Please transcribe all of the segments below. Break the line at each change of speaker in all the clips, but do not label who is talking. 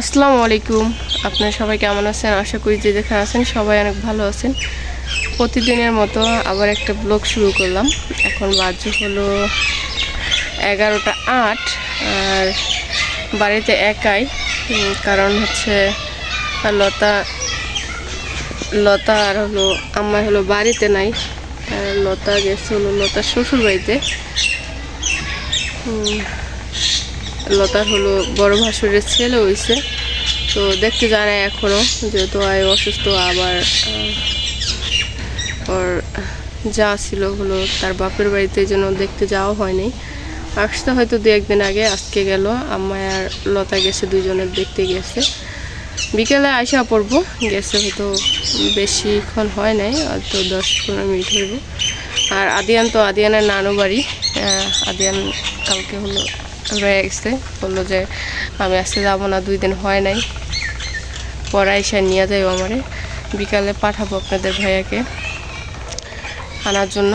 আসসালামু আলাইকুম। আপনারা সবাই কেমন আছেন? আশা করি যে যেখানে আছেন সবাই অনেক ভালো আছেন। প্রতিদিনের মতো আবার একটা ব্লগ শুরু করলাম। এখন বাজে হলো এগারোটা আট, আর বাড়িতে একাই কারণ হচ্ছে লতা লতা আর হলো আমার হলো বাড়িতে নাই লতা গেছে হলো লতার শ্বশুর বাড়িতে লতার হলো বড় ভাসুরের ছেলে হয়েছে তো দেখতে যায় এখনও যেহেতু আয় অসুস্থ, আবার ওর যা ছিল হলো তার বাপের বাড়িতে জন্য দেখতে যাওয়া হয়নি। আসতে হয়তো দু একদিন আগে আজকে গেল আম্মায় আর লতা গেছে দুজনের দেখতে গেছে। বিকেলে আসা পড়ব, গেছে হয়তো বেশিক্ষণ হয় নাই, হয়তো দশ পনেরো মিনিট হইব। আর আদিয়ান তো, আদিয়ানের নানু বাড়ি আদিয়ান কালকে হলো রয়ে গেছে। বলল যে, আমি আজকে যাব না, দুই দিন হয় নাই। পরে এসে নিয়ে যাইব আমারে। বিকালে পাঠাবো আপনাদের ভাইয়াকে আনার জন্য।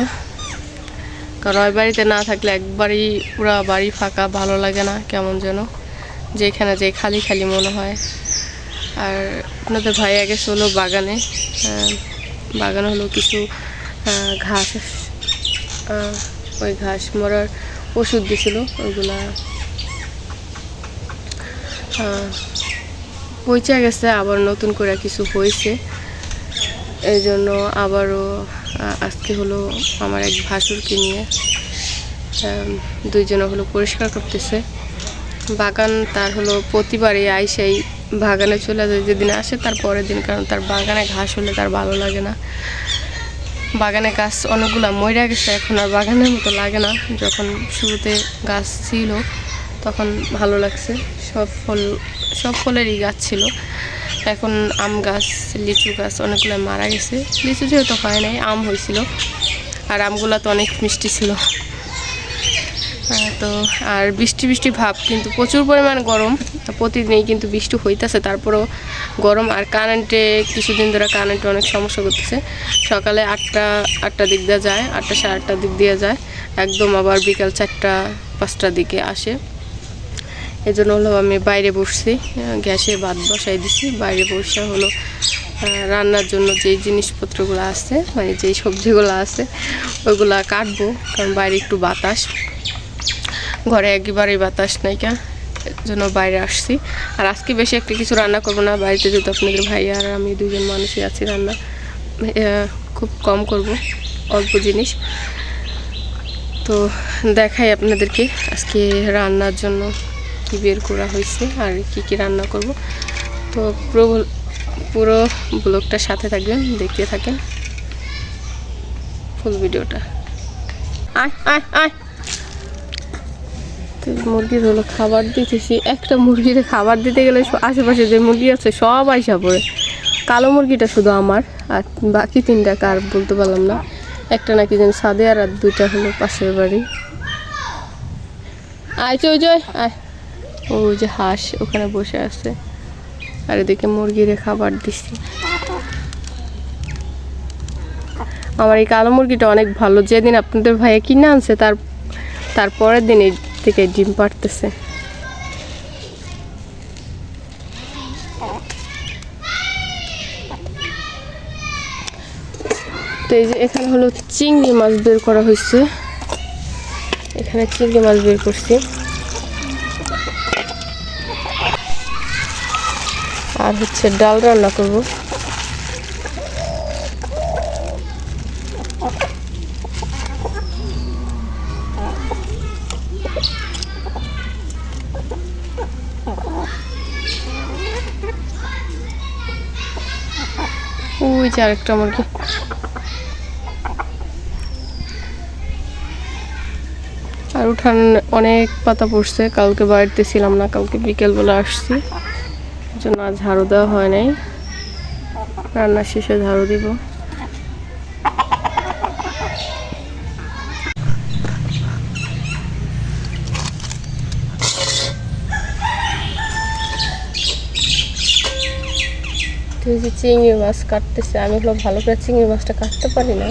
কারণ ওই বাড়িতে না থাকলে একবারই পুরা বাড়ি ফাঁকা, ভালো লাগে না, কেমন যেন। যেখানে যে খালি খালি মনে হয়। আর আপনাদের ভাইয়া গেছে হলো বাগানে। বাগানে হলো কিছু ঘাস ওই ঘাস মরার ওষুধ দিছিল ওইগুলা আহ, পচে গেছে আবার নতুন করে কিছু হয়েছে। এই জন্য আবারও আজকে হলো আমার এক ভাসুরকে নিয়ে দুইজনে হলো পরিষ্কার করতেছে। বাগান তার হলো প্রতিবারই আইসাই বাগানে চলে যায় যেদিন আসে তার পরের দিন কারণ তার বাগানে ঘাস হলে তার ভালো লাগে না। বাগানে গাছ অনেকগুলো মরে গেছে, এখন আর বাগানের মতো লাগে না। যখন শুরুতে গাছ ছিল, তখন ভালো লাগছে। সব ফল, সব ফলেরই গাছ ছিল। এখন আম গাছ, লিচু গাছ অনেকগুলো মারা গেছে। লিচু যেহেতু হয় নাই, আম হয়েছিল। আর আমগুলো তো অনেক মিষ্টি ছিল। তো আর বৃষ্টি বৃষ্টি ভাব, কিন্তু প্রচুর পরিমাণ গরম। প্রতিদিনই কিন্তু বৃষ্টি হইতেছে, তারপরেও গরম আর কারেন্টে কিছুদিন ধরে কারেন্টে অনেক সমস্যা করতেছে। সকালে আটটা আটটা দিক দিয়ে যায়, আটটা সাড়ে আটটার দিক দিয়ে যায়। একদম আবার বিকাল চারটা, পাঁচটার দিকে আসে। এই জন্য হলো আমি বাইরে বসছি, গ্যাসে ভাত বসাই দিছি। বাইরে বসে হলো রান্নার জন্য যেই জিনিসপত্রগুলো আছে মানে যেই সবজিগুলো আছে ওইগুলা কাটবো, কারণ বাইরে একটু বাতাস। ঘরে একেবারেই বাতাস নাই কা, এর জন্য বাইরে আসছি। আর আজকে বেশি একটা কিছু রান্না করব না, বাড়িতে যেহেতু আপনাদের ভাই আর আমি দুজন মানুষই আছি, রান্না খুব কম করব, অল্প জিনিস। তো দেখাই আপনাদেরকে আজকে রান্নার জন্য কি বের করা হয়েছে আর কি কি রান্না করব। তো পুরো পুরো ব্লগটার সাথে থাকবেন, দেখতে থাকেন। ফুল ভিডিওটা। আয় আয় আয়। মুরগির হলো খাবার দিতেছি একটা মুরগির খাবার দিতে গেলে আশেপাশে যে মুরগি আছে সব আইসা পড়ে। কালো মুরগিটা শুধু আমার আর বাকি তিনটা কার বলতে পারলাম না। একটা নাকি যেন সাদে আর আর দুইটা হলো পাশের বাড়ি। আয় চই জয় আয়। ও যে হাঁস ওখানে বসে আছে। আর এদিকে মুরগিরে খাবার দিছি আমার এই কালো মুরগিটা অনেক ভালো। যেদিন আপনাদের ভাইয়া কিনে আনছে, তার তারপরের দিন এই থেকে ডিম পাড়তেছে। তো এই যে এখানে হলো চিংড়ি মাছ বের করা হয়েছে। এখানে চিংড়ি মাছ বের করছি। আর হচ্ছে ডাল রান্না করব। ওই যে আরেকটা মুরগি। আর উঠান অনেক পাতা পড়ছে, কালকে বাড়িতে ছিলাম না, কালকে বিকেলবেলা আসছি। জন্য ঝাড়ু দেওয়া হয় নাই। রান্না শেষে ঝাড়ু দিব। তো এই যে চিংড়ি মাছ কাটতেছে, আমি হলো ভালো করে চিংড়ি মাছটা কাটতে পারি না।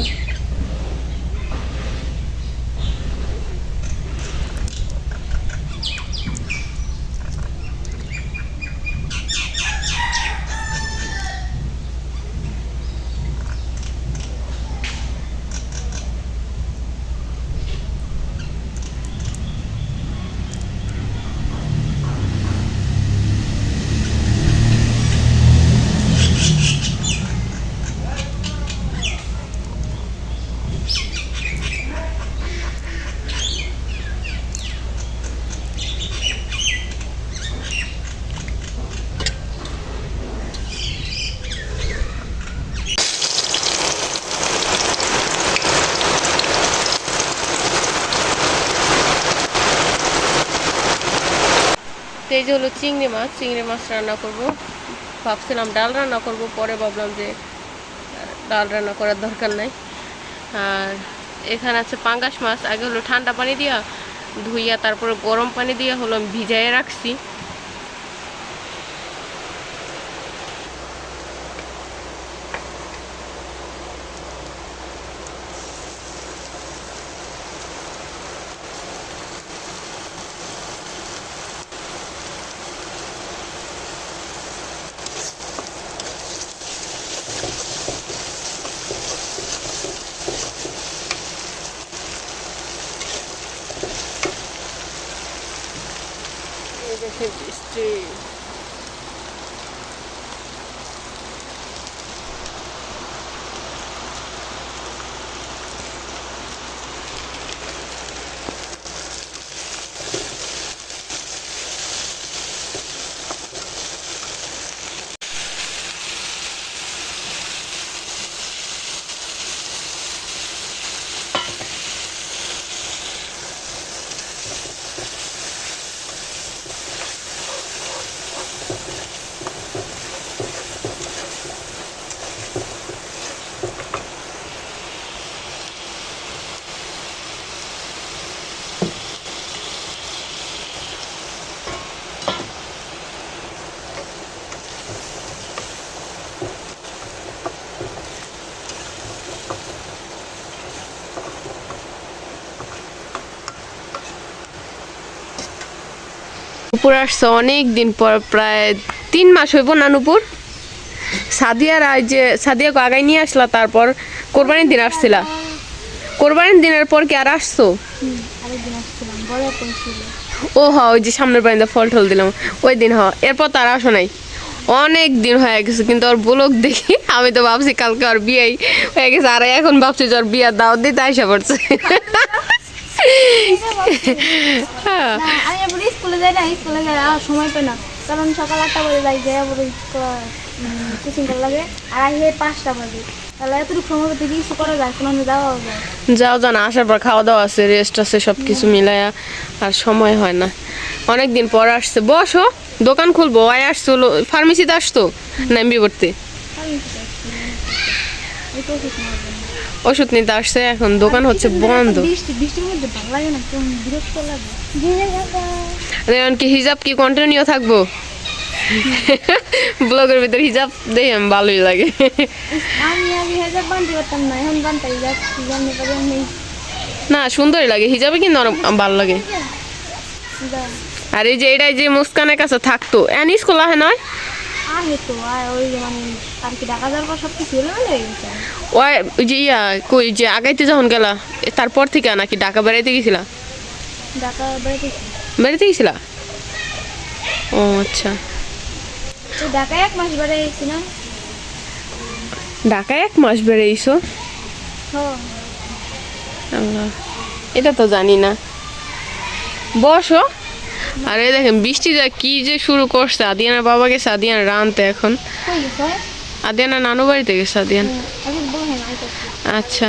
এই যে হলো চিংড়ি মাছ চিংড়ি মাছ রান্না করব। ভাবছিলাম ডাল রান্না করব, পরে ভাবলাম যে ডাল রান্না করার দরকার নাই। আর এখানে আছে পাঙ্গাস মাছ, আগে হলো ঠান্ডা পানি দিয়া ধুইয়া তারপরে গরম পানি দিয়া হলো আমি ভিজাইয়ে রাখছি। এই দেখে বৃষ্টি নুপুর আসছে অনেক দিন পর, প্রায় তিন মাস হইব না নুপুর সাদিয়ার যে, সাদিয়াকে আগাই নিয়ে আসলা, তারপর কোরবানির দিন আসছিলা। কোরবানির দিনের পর কি আর আসছো? ও হ, ওই যে সামনের বাড়িতে ফল টল দিলাম, ওই দিন হ, এরপর তার আসো নাই। অনেক দিন হয়ে গেছে, কিন্তু ওর ব্লগ দেখি, আমি তো ভাবছি কালকে ওর বিয়েই হয়ে গেছে, আর এখন ভাবছি যে ওর বিয়ার দাওয়াত দিতে আসা পড়ছে।
আমি আবার স্কুলে যাই না স্কুলে যাই আর সময় পাই না কারণ সকাল আটটা বাজে যাই যাই আবার কোচিং করা লাগে আর পাঁচটা বাজে তাহলে এতটুকু সময় পেতে কিছু করা যায় কোনো যাওয়া যায়
যাও জানা আসার পর খাওয়া দাওয়া আছে রেস্ট আছে সব কিছু মিলায়া আর সময় হয় না। অনেক দিন পর আসছে। বসো দোকান খুলবো। আয় আসছো ফার্মেসিতে আসতো? নামবি পড়তে।
ওষুধ
নিতে আসছে এখন দোকান হচ্ছে বন্ধ। কি হিজাব কি কন্টিনিউ থাকব? ব্লগের ভিতর হিজাব দেখে আমি ভালোই লাগে।
না
সুন্দরই লাগে হিজাবে কিন্তু অনেক ভালো লাগে। আর এই যে এটাই যে মুস্কানের কাছে থাকতো এন স্কুল আহে নয়
আহে তো আর ওই মানে আর কি ঢাকা যাওয়ার সব কিছু হলে হয়ে গেছে।
ওই যে ইয়া কই যে আগাইতে যখন গেলা তারপর থেকে নাকি ঢাকা বেড়াইতে গেছিলা?
ঢাকা
বেড়াইতে গেছিলা? ও আচ্ছা।
ঢাকায় এক মাস বেড়ে গেছি না।
ঢাকায় এক মাস বেড়েইছো? এটা তো জানি না। বসো। আর দেখেন বৃষ্টি যা কি যে শুরু করছে আদিয়ানার বাবাকে আদিয়ান রানতে এখন। আদিয়ানা নানু বাড়িতে গেছে আদিয়ান? আচ্ছা।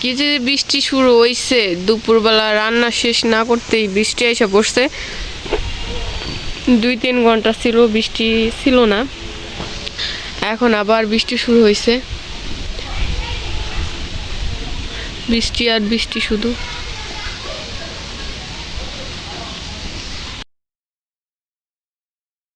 কি যে বৃষ্টি শুরু হইছে দুপুরবেলা রান্না শেষ না করতেই বৃষ্টি এসে পড়ছে। দুই তিন ঘণ্টা ছিল বৃষ্টি ছিল না। এখন আবার বৃষ্টি শুরু হয়েছে বৃষ্টি আর বৃষ্টি শুধু।